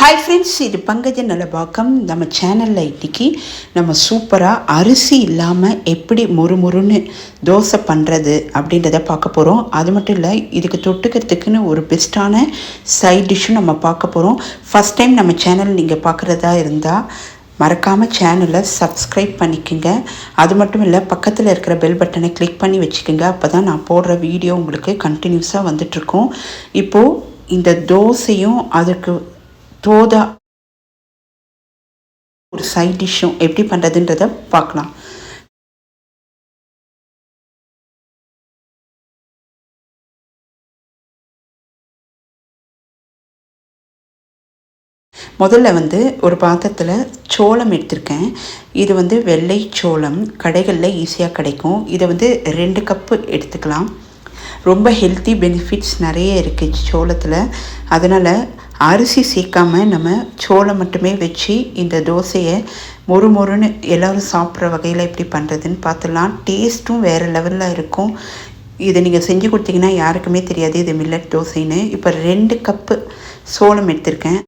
Hi friends இது பங்கஜ நலபாக்கம். நம்ம சேனலில் இன்றைக்கி நம்ம சூப்பராக அரிசி இல்லாமல் எப்படி முறுமுறுன்னு தோசை பண்ணுறது அப்படின்றத பார்க்க போகிறோம் அது மட்டும் இல்லை இதுக்கு தொட்டுக்கிறதுக்குன்னு ஒரு பெஸ்ட்டான சைட் டிஷ்ஷும் நம்ம பார்க்க போகிறோம் ஃபஸ்ட் டைம் நம்ம சேனல் நீங்கள் பார்க்குறதா இருந்தால் மறக்காமல் சேனலை சப்ஸ்கிரைப் பண்ணிக்கோங்க. அது மட்டும் இல்லை பக்கத்தில் இருக்கிற பெல் பட்டனை கிளிக் பண்ணி வச்சுக்கோங்க. அப்போ தான் நான் போடுற வீடியோ உங்களுக்கு கண்டினியூஸாக வந்துட்ருக்கோம் இப்போது இந்த தோசையும் அதுக்கு தோதா. ஒரு சைட் டிஷ்ஷும் எப்படி பண்ணுறதுன்றத பார்க்கலாம். முதல்ல வந்து ஒரு பாத்திரத்தில் சோளம் எடுத்திருக்கேன். இது வந்து வெள்ளை சோளம் கடைகளில் ஈஸியாக கிடைக்கும். இதை வந்து ரெண்டு கப்பு எடுத்துக்கலாம். ரொம்ப ஹெல்த்தி பெனிஃபிட்ஸ் நிறைய இருக்குது சோளத்தில். அதனால் அரிசி சேர்க்காம நம்ம சோளம் மட்டுமே வச்சு இந்த தோசையை மொறு மொறுன்னு எல்லோரும் சாப்பிட்ற வகையில் எப்படி பண்ணுறதுன்னு பார்த்துலாம் டேஸ்ட்டும் வேறு லெவலில் இருக்கும். இதை நீங்கள் செஞ்சு கொடுத்தீங்கன்னா யாருக்குமே தெரியாது இது மில்லட் தோசைன்னு. இப்போ ரெண்டு கப்பு சோளம் எடுத்திருக்கேன்.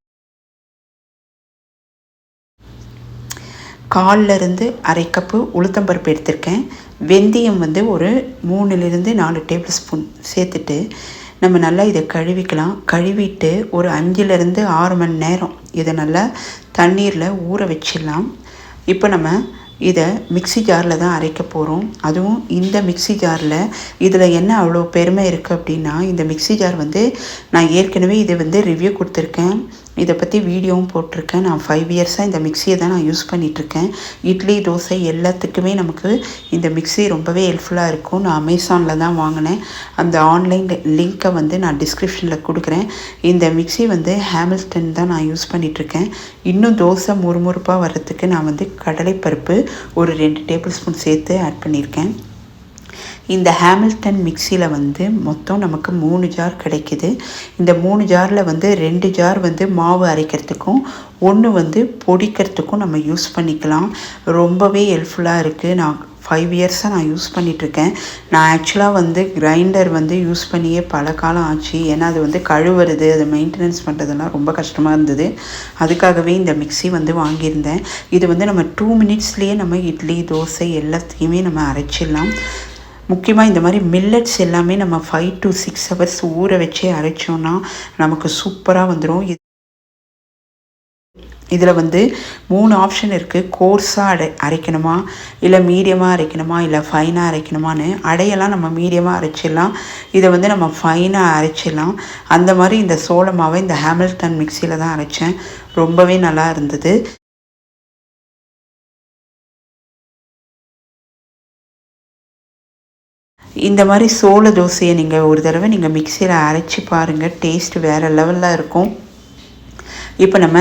காலிலிருந்து அரை கப்பு உளுத்தம்பருப்பு எடுத்திருக்கேன். வெந்தயம் வந்து ஒரு மூணுலேருந்து நாலு டேபிள் ஸ்பூன் சேர்த்துட்டு நம்ம நல்லா இதை கழுவிக்கலாம். கழுவிட்டு ஒரு அஞ்சுலேருந்து ஆறு மணி நேரம் இதை நல்லா தண்ணீரில் ஊற வச்சிடலாம். இப்போ நம்ம இதை மிக்சி ஜாரில் தான் அரைக்க போகிறோம் அதுவும் இந்த மிக்சி ஜாரில் இதில் என்ன அவ்வளோ பெருமை இருக்குது அப்படின்னா இந்த மிக்சி ஜார் வந்து நான் ஏற்கனவே இதை வந்து ரிவ்யூ கொடுத்துருக்கேன். இதை பற்றி வீடியோவும் போட்டிருக்கேன். நான் ஃபைவ் இயர்ஸாக இந்த மிக்சியை தான் நான் யூஸ் பண்ணிகிட்ருக்கேன் இட்லி தோசை எல்லாத்துக்குமே நமக்கு இந்த மிக்சி ரொம்பவே ஹெல்ப்ஃபுல்லாக இருக்கும். நான் அமேசானில் தான் வாங்கினேன். அந்த ஆன்லைன் லிங்க்கை வந்து நான் டிஸ்கிரிப்ஷனில் கொடுக்குறேன். இந்த மிக்சி வந்து ஹேமில்டன் தான் நான் யூஸ் பண்ணிகிட்ருக்கேன் இன்னும் தோசை முறுமுறுப்பாக வர்றதுக்கு நான் வந்து கடலைப்பருப்பு ஒரு ரெண்டு டேபிள் ஸ்பூன் சேர்த்து ஆட் பண்ணியிருக்கேன். இந்த ஹேமில்டன் மிக்சியில் வந்து மொத்தம் நமக்கு மூணு ஜார் கிடைக்கிது. இந்த மூணு ஜாரில் வந்து ரெண்டு ஜார் வந்து மாவு அரைக்கிறதுக்கும் ஒன்று வந்து பொடிக்கிறதுக்கும் நம்ம யூஸ் பண்ணிக்கலாம். ரொம்பவே ஹெல்ப்ஃபுல்லாக இருக்குது நான் ஃபைவ் இயர்ஸாக நான் யூஸ் பண்ணிகிட்ருக்கேன் நான் ஆக்சுவலாக வந்து கிரைண்டர் வந்து யூஸ் பண்ணியே பல காலம் ஆச்சு. ஏன்னா அது வந்து கழுவுறது அதை மெயின்டெனன்ஸ் பண்ணுறதெல்லாம் ரொம்ப கஷ்டமாக இருந்தது. அதுக்காகவே இந்த மிக்சி வந்து வாங்கியிருந்தேன். இது வந்து நம்ம டூ மினிட்ஸ்லேயே நம்ம இட்லி தோசை எல்லாத்தையுமே நம்ம அரைச்சிடலாம். முக்கியமாக இந்த மாதிரி மில்லட்ஸ் எல்லாமே நம்ம ஃபைவ் டு சிக்ஸ் ஹவர்ஸ் ஊற வச்சே அரைச்சோன்னா நமக்கு சூப்பராக வந்துடும் இதில் வந்து மூணு ஆப்ஷன் இருக்குது கோர்ஸாக அடை அரைக்கணுமா? இல்லை மீடியமாக அரைக்கணுமா? இல்லை ஃபைனாக அரைக்கணுமான்னு அடையெல்லாம் நம்ம மீடியமாக அரைச்சிடலாம். இதை வந்து நம்ம ஃபைனாக அரைச்சிடலாம். அந்த மாதிரி இந்த சோள மாவை இந்த ஹேமில்டன் மிக்சியில் தான் அரைச்சேன். ரொம்பவே நல்லா இருந்தது. இந்த மாதிரி சோள தோசையை நீங்கள் ஒரு தடவை நீங்கள் மிக்சியில் அரைச்சி பாருங்கள் டேஸ்ட் வேறு லெவலில் இருக்கும். இப்போ நம்ம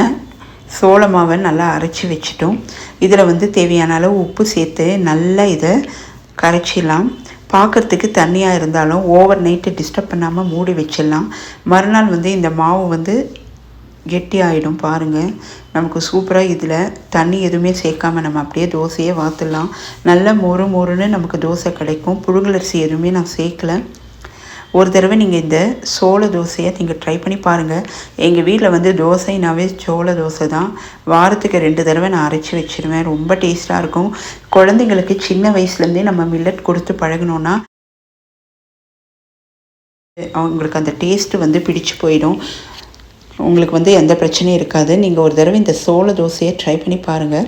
சோள மாவை நல்லா அரைச்சி வச்சிட்டோம். இதில் வந்து தேவையான அளவு உப்பு சேர்த்து நல்லா இதை கரைச்சிடலாம். பார்க்குறதுக்கு தண்ணியாக இருந்தாலும் ஓவர் நைட்டு டிஸ்டர்ப் பண்ணாமல் மூடி வச்சிடலாம். மறுநாள் வந்து இந்த மாவு வந்து கெட்டி ஆகிடும் பாருங்கள் நமக்கு சூப்பராக இதில் தண்ணி எதுவுமே சேர்க்காம நம்ம அப்படியே தோசையே வாத்துடலாம் நல்ல மொறு மொறுன்னு நமக்கு தோசை கிடைக்கும். புழுங்கலரிசி எதுவுமே நான் சேர்க்கல. ஒரு தடவை நீங்கள் இந்த சோள தோசையை நீங்கள் ட்ரை பண்ணி பாருங்கள் எங்கள் வீட்டில் வந்து தோசைனாவே சோள தோசை தான். வாரத்துக்கு ரெண்டு தடவை நான் அரைச்சி வச்சுருவேன். ரொம்ப டேஸ்ட்டாக இருக்கும். குழந்தைங்களுக்கு சின்ன வயசுலேருந்தே நம்ம மில்லட் கொடுத்து பழகினோன்னா அவங்களுக்கு அந்த டேஸ்ட்டு வந்து பிடிச்சு போயிடும். உங்களுக்கு வந்து எந்த பிரச்சனையும் இருக்காது. நீங்கள் ஒரு தடவை இந்த சோள தோசையை ட்ரை பண்ணி பாருங்கள்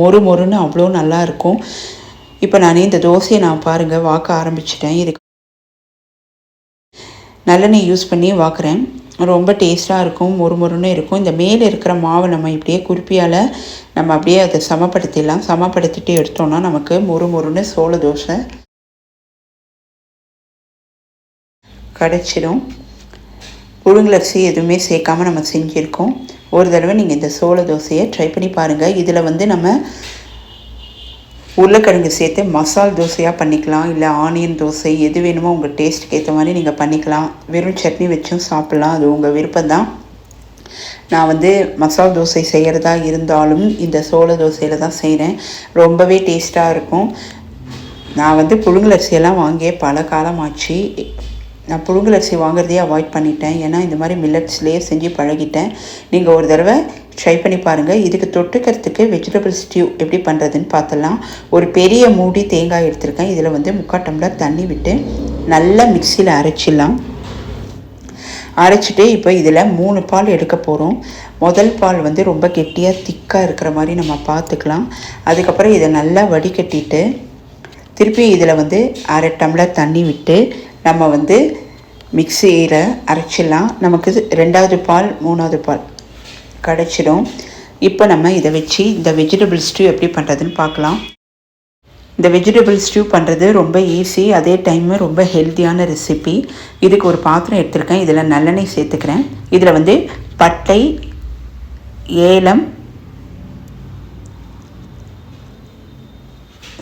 மொறு மொறுன்னு அவ்வளோ நல்லா இருக்கும். இப்போ நான் இந்த தோசையை நான் பாருங்கள் வாக்க ஆரம்பிச்சிட்டேன். இதுக்கு நல்லெண்ணெய் யூஸ் பண்ணி வாக்குறேன். ரொம்ப டேஸ்ட்டாக இருக்கும் மொறு மொறுன்னு இருக்கும். இந்த மேலே இருக்கிற மாவை நம்ம இப்படியே குறிப்பியால் நம்ம அப்படியே அதை சமப்படுத்திடலாம். சமப்படுத்திட்டு எடுத்தோம்னா நமக்கு மொறு மொறுன்னு சோள தோசை கிடச்சிடும் புழுங்கலரிசி எதுவுமே சேர்க்காம நம்ம செஞ்சுருக்கோம். ஒரு தடவை நீங்கள் இந்த சோள தோசையை ட்ரை பண்ணி பாருங்கள் இதில் வந்து நம்ம உருளைக்கிழங்கு சேர்த்து மசால் தோசையாக பண்ணிக்கலாம். இல்லை ஆனியன் தோசை எது வேணுமோ உங்கள் டேஸ்ட்டுக்கு ஏற்ற மாதிரி நீங்கள் பண்ணிக்கலாம். வெறும் சட்னி வச்சும் சாப்பிட்லாம். அது உங்கள் விருப்பம் தான் நான் வந்து மசால் தோசை செய்கிறதா இருந்தாலும் இந்த சோள தோசையில் தான் செய்கிறேன் ரொம்பவே டேஸ்ட்டாக இருக்கும். நான் வந்து புழுங்கலரிசியெல்லாம் வாங்கியே பல காலம் ஆச்சு நான் புழுங்கலரிசி வாங்குறதையே அவாய்ட் பண்ணிட்டேன். ஏன்னா இந்த மாதிரி மில்லட்ஸ்லேயே செஞ்சு பழகிட்டேன். நீங்கள் ஒரு தடவை ட்ரை பண்ணி பாருங்கள் இதுக்கு தொட்டுக்கிறதுக்கு வெஜிடபிள் ஸ்டியூ எப்படி பண்ணுறதுன்னு பார்த்தலாம் ஒரு பெரிய மூடி தேங்காய் எடுத்திருக்கேன். இதில் வந்து முக்கால் டம்ளர் தண்ணி விட்டு நல்லா மிக்சியில் அரைச்சிடலாம். அரைச்சிட்டு இப்போ இதில் மூணு பால் எடுக்க போகிறோம் முதல் பால் வந்து ரொம்ப கெட்டியாக திக்காக இருக்கிற மாதிரி நம்ம பார்த்துக்கலாம் அதுக்கப்புறம் இதை நல்லா வடிகட்டிட்டு திருப்பி இதில் வந்து அரை டம்ளர் தண்ணி விட்டு நம்ம வந்து மிக்சியில் அரைச்சிடலாம். நமக்கு ரெண்டாவது பால் மூணாவது பால் கிடச்சிடும். இப்போ நம்ம இதை வச்சு இந்த வெஜிடபிள் ஸ்டியூ எப்படி பண்ணுறதுன்னு பார்க்கலாம். இந்த வெஜிடபிள் ஸ்டியூ பண்ணுறது ரொம்ப ஈஸி அதே டைமு ரொம்ப ஹெல்த்தியான ரெசிபி இதுக்கு ஒரு பாத்திரம் எடுத்திருக்கேன். இதில் நல்லெண்ணெய் சேர்த்துக்கிறேன். இதில் வந்து பட்டை ஏலம்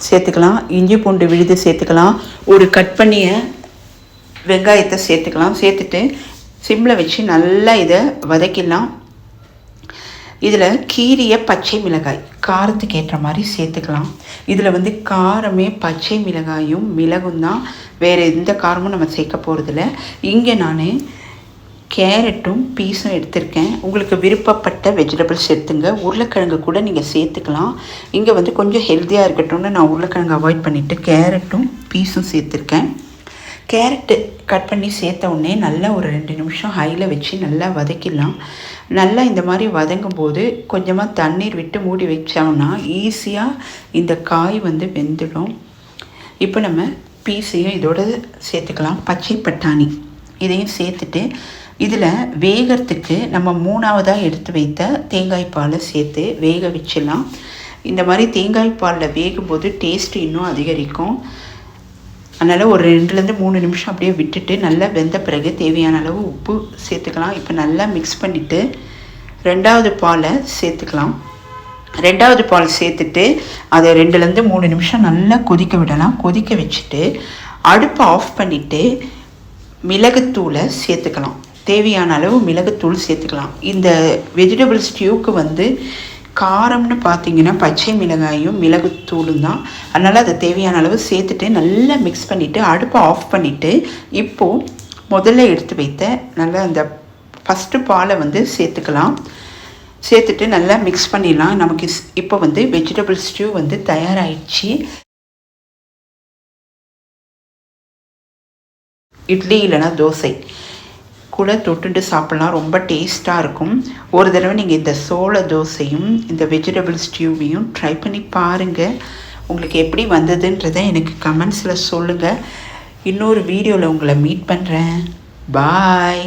சேர்த்துக்கலாம். இஞ்சி பூண்டு விழுது சேர்த்துக்கலாம். ஒரு கட் பண்ணிய வெங்காயத்தை சேர்த்துக்கலாம். சேர்த்துட்டு சிம்மில் வச்சு நல்லா இதை வதக்கிடலாம். இதில் கீரிய பச்சை மிளகாய் காரத்துக்கு ஏற்ற மாதிரி சேர்த்துக்கலாம். இதில் வந்து காரமே பச்சை மிளகாயும் மிளகும் தான். வேறு எந்த காரமும் நம்ம சேர்க்க போகிறதில்ல இங்கே நான் கேரட்டும் பீஸும் எடுத்திருக்கேன். உங்களுக்கு விருப்பப்பட்ட வெஜிடபிள்ஸ் எடுத்துங்க. உருளைக்கிழங்கு கூட நீங்கள் சேர்த்துக்கலாம். இங்கே வந்து கொஞ்சம் ஹெல்த்தியாக இருக்கட்டும்னு நான் உருளைக்கிழங்கு அவாய்ட் பண்ணிவிட்டு கேரட்டும் பீஸும் சேர்த்துருக்கேன். கேரட்டு கட் பண்ணி சேர்த்த உடனே நல்லா ஒரு ரெண்டு நிமிஷம் ஹையில் வச்சு நல்லா வதக்கிடலாம். நல்லா இந்த மாதிரி வதங்கும் போது கொஞ்சமாக தண்ணீர் விட்டு மூடி வச்சோம்னா ஈஸியாக இந்த காய் வந்து வெந்துடும். இப்போ நம்ம பீஸையும் இதோட சேர்த்துக்கலாம். பச்சை பட்டாணி இதையும் சேர்த்துட்டு இதில் வேகிறதுக்கு நம்ம மூணாவதாக எடுத்து வைத்த தேங்காய் பாலை சேர்த்து வேக வச்சிடலாம். இந்த மாதிரி தேங்காய் பாலில் வேகும்போது டேஸ்ட் இன்னும் அதிகரிக்கும். அதனால் ஒரு ரெண்டுலேருந்து மூணு நிமிஷம் அப்படியே விட்டுட்டு நல்லா வெந்த பிறகு தேவையான அளவு உப்பு சேர்த்துக்கலாம். இப்போ நல்லா மிக்ஸ் பண்ணிவிட்டு ரெண்டாவது பாலை சேர்த்துக்கலாம். ரெண்டாவது பால் சேர்த்துட்டு அதை ரெண்டுலேருந்து மூணு நிமிஷம் நல்லா கொதிக்க விடலாம். கொதிக்க வச்சுட்டு அடுப்பை ஆஃப் பண்ணிவிட்டு மிளகுத்தூளை சேர்த்துக்கலாம். தேவையான அளவு மிளகுத்தூள் சேர்த்துக்கலாம். இந்த வெஜிடபிள் ஸ்டியூக்கு வந்து காரம்னு பார்த்தீங்கன்னா பச்சை மிளகாயும் மிளகுத்தூளும் தான். அதனால் அதை தேவையான அளவு சேர்த்துட்டு நல்லா மிக்ஸ் பண்ணிவிட்டு அடுப்பை ஆஃப் பண்ணிவிட்டு இப்போது முதல்ல எடுத்து வைத்த நல்லா அந்த ஃபஸ்ட்டு பாலை வந்து சேர்த்துக்கலாம். சேர்த்துட்டு நல்லா மிக்ஸ் பண்ணிடலாம். நமக்கு இப்போ வந்து வெஜிடபிள் ஸ்டியூ வந்து தயாராகிடுச்சு இட்லி இல்லைன்னா தோசை. கூட தொட்டுண்டு சாப்பிட்லாம். ரொம்ப டேஸ்ட்டாக இருக்கும். ஒரு தடவை நீங்கள் இந்த சோள தோசையும் இந்த வெஜிடபிள் ஸ்டியூவையும் ட்ரை பண்ணி பாருங்கள் உங்களுக்கு எப்படி வந்ததுன்றதை எனக்கு கமெண்ட்ஸில் சொல்லுங்கள் இன்னொரு வீடியோவில் உங்களை மீட் பண்ணுறேன் பாய்